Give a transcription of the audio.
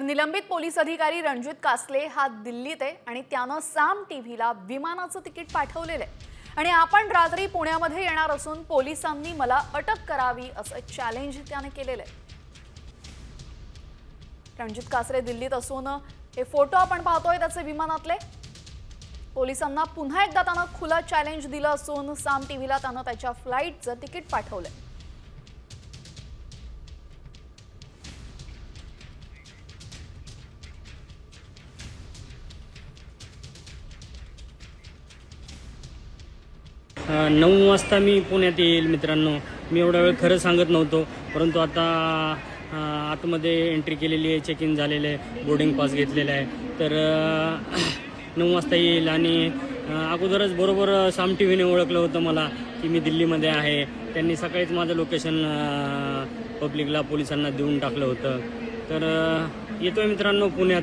तर निलंबित पोलीस अधिकारी रणजित कासले हा दिल्लीत आहे आणि त्यानं साम टी व्हीला विमानाचं तिकीट पाठवलेलं आहे. आणि आपण रात्री पुण्यामध्ये येणार असून पोलिसांनी मला अटक करावी असं चॅलेंज त्याने केलेलं आहे. रणजित कासरे दिल्लीत असून हे फोटो आपण पाहतोय त्याचे विमानातले. पोलिसांना पुन्हा एकदा त्यानं खुला चॅलेंज दिलं असून साम टी व्हीला त्यानं त्याच्या फ्लाईटचं तिकीट पाठवलंय. नऊ वाजता मी पुण्यात येईल मित्रांनो. मी एवढा वेळ खरं सांगत नव्हतो परंतु आता आतमध्ये एंट्री केलेली आहे चेक इन झालेलं आहे बोर्डिंग पास घेतलेला आहे. तर नऊ वाजता येईल आणि अगोदरच बरोबर साम टी व्हीने ओळखलं होतं मला की मी दिल्लीमध्ये आहे. त्यांनी सकाळीच माझं लोकेशन पब्लिकला पोलिसांना देऊन टाकलं होतं. तर येतो येतोय मित्रांनो पुण्यात.